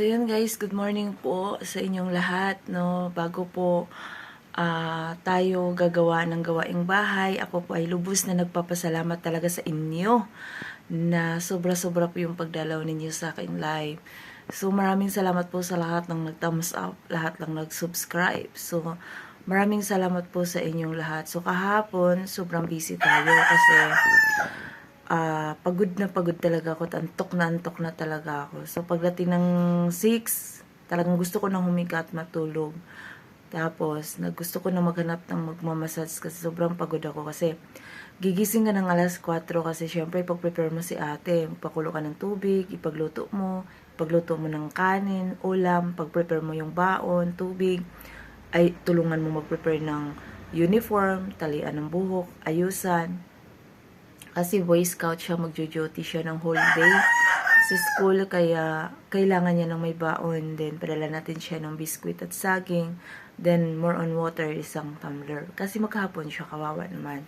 So yun guys, good morning po sa inyong lahat. No? Bago po ah, tayo gagawa ng gawaing bahay, ako po ay lubos na nagpapasalamat talaga sa inyo na sobra-sobra po yung pagdalaw ninyo sa aking live. So maraming salamat po sa lahat ng nag-thumbs up, lahat ng nag-subscribe. So maraming salamat po sa inyong lahat. So kahapon, sobrang busy tayo kasi ah pagod na pagod talaga ako, antok na antok na talaga ako. So pagdating ng 6, talagang gusto ko nang humiga at matulog. Tapos, naggusto ko na maghanap ng magmamassage kasi sobrang pagod ako kasi gigising ka ng alas 4 kasi syempre pag-prepare mo si ate, pakulo ka ng tubig, ipagluto mo, pagluto mo ng kanin, ulam, pag-prepare mo yung baon, tubig, ay tulungan mo mag-prepare ng uniform, talian ng buhok, ayusan, kasi Boy Scout siya, magjo-duty siya ng whole day sa school, kaya kailangan niya ng may baon. Then, padala natin siya ng biskwit at saging. Then, more on water, isang tumbler. Kasi maghapon siya, kawawa naman.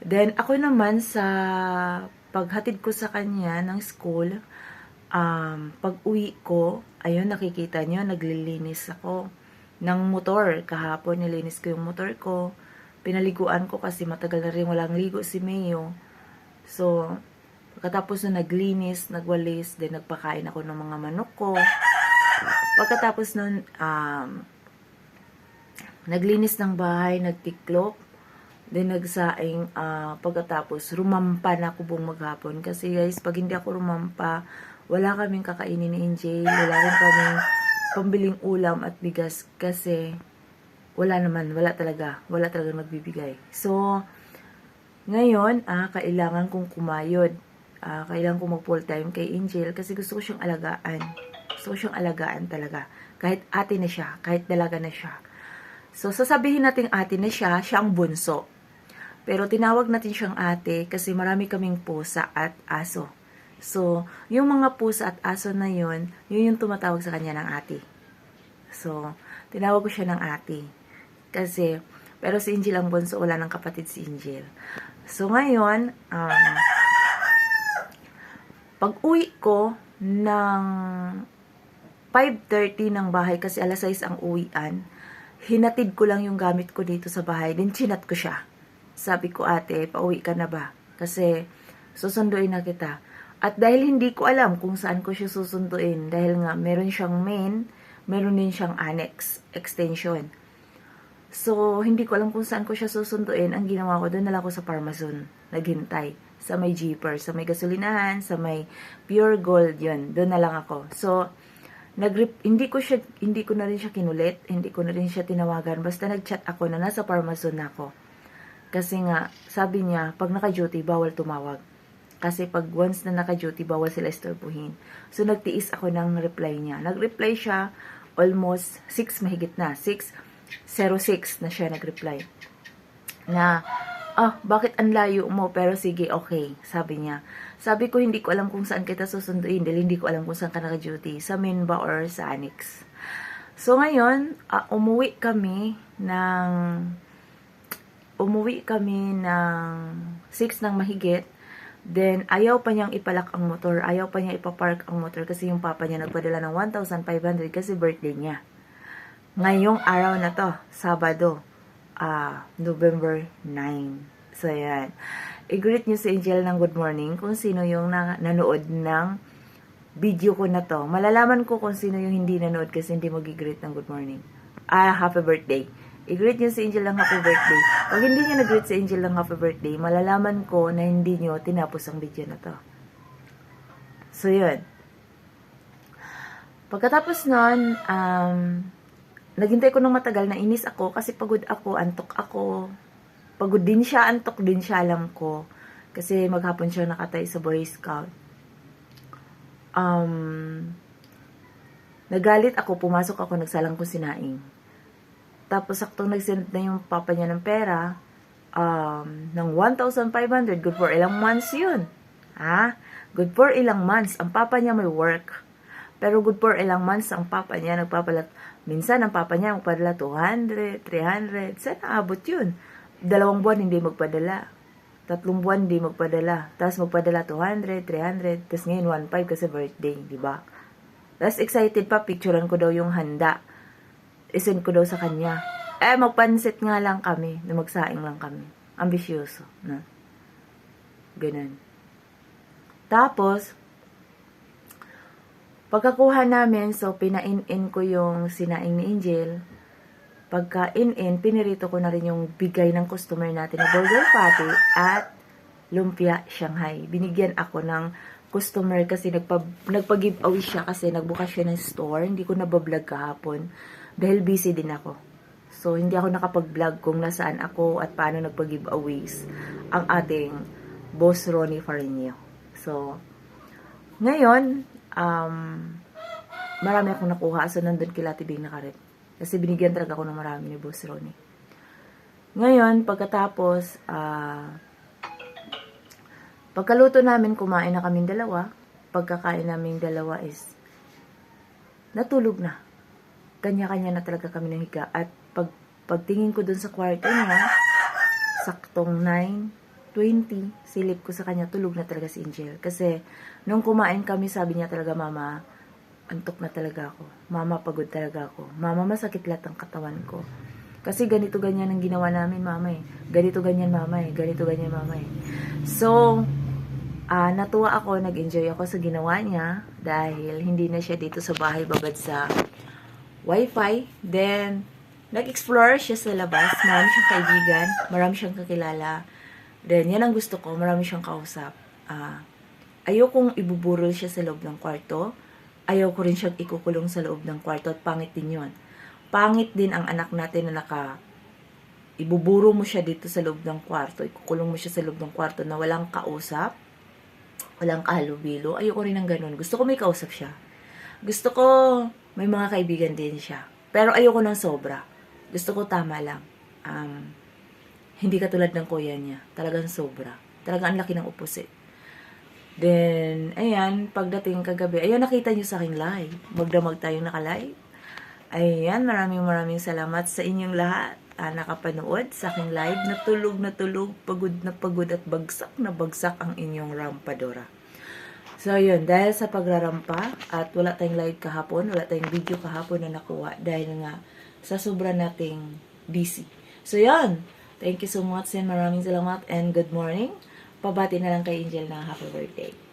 Then, ako naman sa paghatid ko sa kanya ng school, um, pag uwi ko, ayun, nakikita niyo, naglilinis ako ng motor. Kahapon, nilinis ko yung motor ko pinaliguan ko kasi matagal na rin walang ligo si Mayo. So, pagkatapos na naglinis, nagwalis, then nagpakain ako ng mga manok ko. Pagkatapos nun, um, naglinis ng bahay, nagtiklop, then nagsaing, ah, pagkatapos rumampa na ako buong maghapon. Kasi guys, pag hindi ako rumampa, wala kaming kakainin ni NJ, wala rin kaming pambiling ulam at bigas kasi wala naman, wala talaga, wala talaga nagbibigay. So, ngayon, ah, kailangan kong kumayod. Ah, kailangan kong mag full time kay Angel kasi gusto ko siyang alagaan. Gusto ko siyang alagaan talaga. Kahit ate na siya, kahit dalaga na siya. So, sasabihin natin ate na siya, siya ang bunso. Pero tinawag natin siyang ate kasi marami kaming pusa at aso. So, yung mga pusa at aso na yun, yun yung tumatawag sa kanya ng ate. So, tinawag ko siya ng ate. Kasi, pero si Angel ang bunso, wala ng kapatid si Angel. So, ngayon, um, pag uwi ko ng 5.30 ng bahay, kasi alas 6 ang uwian, hinatid ko lang yung gamit ko dito sa bahay, then chinat ko siya. Sabi ko, ate, pauwi ka na ba? Kasi, susunduin na kita. At dahil hindi ko alam kung saan ko siya susunduin, dahil nga meron siyang main, meron din siyang annex, extension. So, hindi ko alam kung saan ko siya susunduin. Ang ginawa ko, doon na lang ako sa Parmesan. Naghintay. Sa may jeeper, sa may gasolinahan, sa may pure gold, yun. Doon na lang ako. So, nag hindi ko siya, hindi ko na rin siya kinulit. Hindi ko na rin siya tinawagan. Basta nag-chat ako na nasa Parmesan na ako. Kasi nga, sabi niya, pag naka-duty, bawal tumawag. Kasi pag once na naka-duty, bawal sila istorbuhin. So, nagtiis ako ng reply niya. Nag-reply siya almost 6 mahigit na. 6.06 na siya nag-reply. Na, ah, bakit ang layo mo? Pero sige, okay, sabi niya. Sabi ko, hindi ko alam kung saan kita susunduin dahil hindi ko alam kung saan ka naka-duty. Sa main or sa annex. So, ngayon, ah, umuwi kami ng umuwi kami ng 6 ng mahigit. Then, ayaw pa niyang ipalak ang motor. Ayaw pa niya ipapark ang motor kasi yung papa niya nagpadala ng 1,500 kasi birthday niya. Ngayong araw na to, Sabado, ah November 9. So, yan. I-greet niyo si Angel ng good morning kung sino yung na- nanood ng video ko na to. Malalaman ko kung sino yung hindi nanood kasi hindi mag-greet ng good morning. Ah, happy birthday. I-greet niyo si Angel ng happy birthday. Pag hindi niyo nag-greet si Angel ng happy birthday, malalaman ko na hindi niyo tinapos ang video na to. So, yun. Pagkatapos nun, um, naghintay ko ng matagal na inis ako kasi pagod ako, antok ako. Pagod din siya, antok din siya, alam ko. Kasi maghapon siya nakatay sa Boy Scout. Um, nagalit ako, pumasok ako, nagsalang ko sinaing. Tapos, saktong nag-send na yung papa niya ng pera, um, ng 1,500. Good for ilang months yun. Ha? Good for ilang months. Ang papa niya may work. Pero good for ilang months, ang papa niya nagpapalat. Minsan, ang papa niya magpadala 200, 300. Saan naabot yun? Dalawang buwan hindi magpadala. Tatlong buwan hindi magpadala. Tapos magpadala 200, 300. Tapos ngayon 1.5 kasi birthday, di ba? Tapos excited pa, picturean ko daw yung handa. Isend ko daw sa kanya. Eh, magpansit nga lang kami. Magsaing lang kami. Ambisyoso. Na. Ganun. Tapos, pagkakuha namin, so pinain-in ko yung sinaing ni Angel. Pagka in-in, pinirito ko na rin yung bigay ng customer natin na burger patty at lumpia Shanghai. Binigyan ako ng customer kasi nagpa, nagpa-giveaway siya kasi nagbukas siya ng store. Hindi ko nabablog kahapon dahil busy din ako. So, hindi ako nakapag-vlog kung nasaan ako at paano nagpa-giveaways ang ating boss Ronnie Farinio. So, ngayon, um, marami akong nakuha. So, nandun kila Tibing na karet. Kasi binigyan talaga ako ng marami ni boss Ronnie. Ngayon, pagkatapos, ah, Pagkaluto namin, kumain na kaming dalawa. Pagkakain namin dalawa is natulog na. Kanya-kanya na talaga kami ng higa. At pag, pagtingin ko dun sa kwarto niya, saktong 9.20, silip ko sa kanya, tulog na talaga si Angel. Kasi nung kumain kami, sabi niya talaga, Mama, antok na talaga ako. Mama, pagod talaga ako. Mama, masakit lahat ang katawan ko. Kasi ganito ganyan ang ginawa namin, mama eh. Ganito ganyan, mama eh. Ganito ganyan, mama eh. So, ah natuwa ako, nag-enjoy ako sa ginawa niya dahil hindi na siya dito sa bahay babad sa wifi. Then, nag-explore siya sa labas. Marami siyang kaibigan, marami siyang kakilala. Then, yan ang gusto ko, marami siyang kausap. Ah, ayokong ibuburol siya sa loob ng kwarto. Ayaw ko rin siyang ikukulong sa loob ng kwarto at pangit din yon. Pangit din ang anak natin na naka ibuburo mo siya dito sa loob ng kwarto, ikukulong mo siya sa loob ng kwarto na walang kausap, walang kahalubilo. Ayoko rin ng ganun. Gusto ko may kausap siya. Gusto ko may mga kaibigan din siya. Pero ayoko ng sobra. Gusto ko tama lang. Um, hindi katulad ng kuya niya. Talagang sobra. Talagang ang laki ng opposite. Then, ayan, pagdating kagabi, ayan, nakita niyo sa aking live. Magdamag tayong naka-live. Ayan, maraming maraming salamat sa inyong lahat ah, nakapanood sa aking live. Natulog na tulog, pagod na pagod at bagsak na bagsak ang inyong rampadora. So, yun, dahil sa pagrarampa at wala tayong live kahapon, wala tayong video kahapon na nakuha dahil nga sa sobra nating busy. So, yun. Thank you so much and maraming salamat and good morning. Pabati na lang kay Angel na happy birthday.